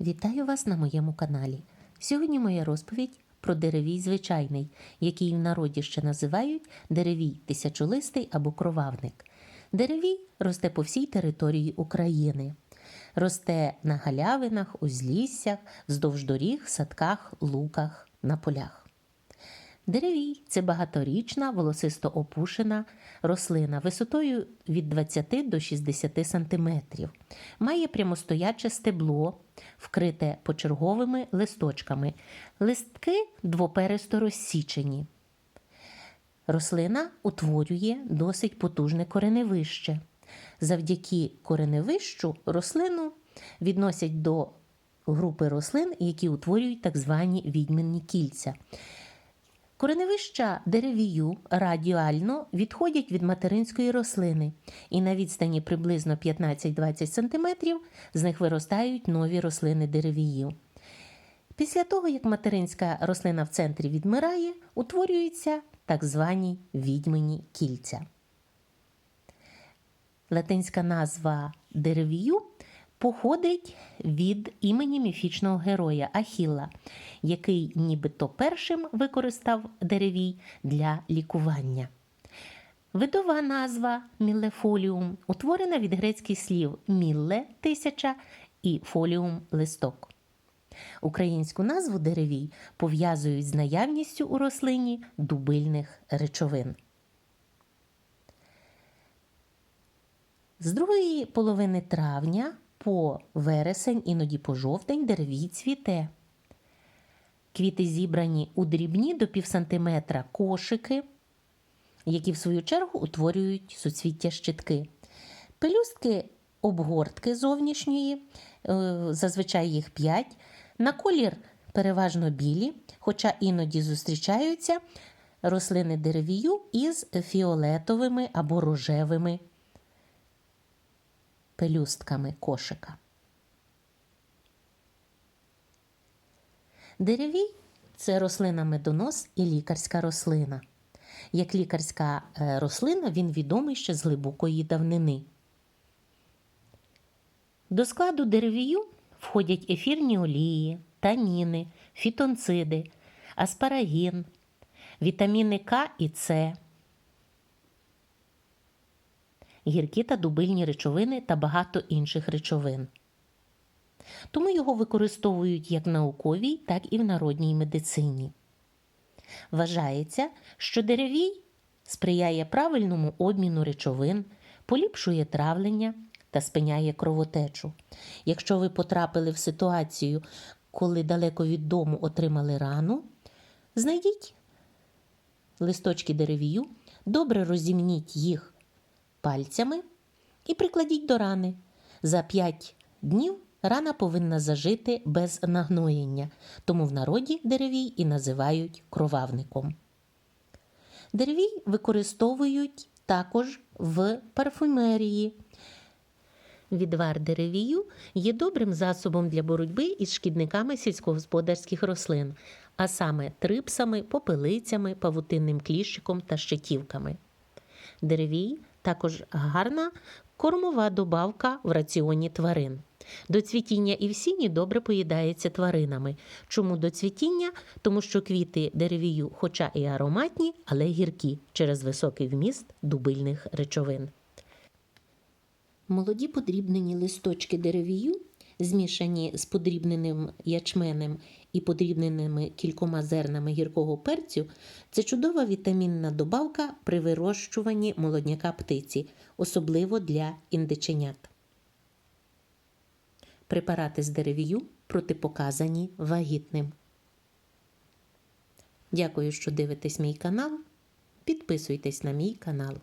Вітаю вас на моєму каналі. Сьогодні моя розповідь про деревій звичайний, який в народі ще називають деревій тисячолистий або кровавник. Деревій росте по всій території України. Росте на галявинах, узліссях, вздовж доріг, садках, луках, на полях. Деревій це багаторічна, волосисто опушена рослина висотою від 20 до 60 см. Має прямостояче стебло, вкрите почерговими листочками. Листки двопересто розсічені. Рослина утворює досить потужне кореневище. Завдяки кореневищу рослину відносять до групи рослин, які утворюють так звані відьминні кільця. Кореневища деревію радіально відходять від материнської рослини, і на відстані приблизно 15-20 см з них виростають нові рослини деревію. Після того, як материнська рослина в центрі відмирає, утворюються так звані відьмині кільця. Латинська назва деревію походить від імені міфічного героя Ахілла, який нібито першим використав деревій для лікування. Видова назва міллефоліум утворена від грецьких слів мілле тисяча і фоліум листок. Українську назву деревій пов'язують з наявністю у рослині дубильних речовин. З другої половини травня по вересень, іноді по жовтень деревій цвіте. Квіти зібрані у дрібні до півсантиметра кошики, які в свою чергу утворюють суцвіття щитки. Пелюстки обгортки зовнішньої, е, зазвичай їх 5, на колір переважно білі, хоча іноді зустрічаються рослини деревію із фіолетовими або рожевими пелюстками кошика. Деревій це рослина медонос і лікарська рослина. Як лікарська е, рослина, він відомий ще з глибокої давнини. До складу деревію входять ефірні олії, таніни, фітонциди, аспарагін, вітаміни К і С, гіркі та дубильні речовини та багато інших речовин. Тому його використовують як в науковій, так і в народній медицині. Вважається, що деревій сприяє правильному обміну речовин, поліпшує травлення та спиняє кровотечу. Якщо ви потрапили в ситуацію, коли далеко від дому отримали рану, знайдіть листочки деревію, добре розімніть їх пальцями і прикладіть до рани. За 5 днів рана повинна зажити без нагноєння, тому в народі деревій і називають кровавником. Деревій використовують також в парфумерії. Відвар деревію є добрим засобом для боротьби із шкідниками сільськогосподарських рослин, а саме трипсами, попелицями, павутинним кліщиком та щитівками. Деревій також гарна кормова добавка в раціоні тварин. До цвітіння і в сіні добре поїдається тваринами. Чому до цвітіння? Тому що квіти деревію, хоча і ароматні, але гіркі через високий вміст дубильних речовин. Молоді подрібнені листочки деревію, змішані з подрібненим ячменем і подрібненими кількома зернами гіркого перцю, це чудова вітамінна добавка при вирощуванні молодняка птиці, особливо для індиченят. Препарати з деревію протипоказані вагітним. Дякую, що дивитесь мій канал. Підписуйтесь на мій канал.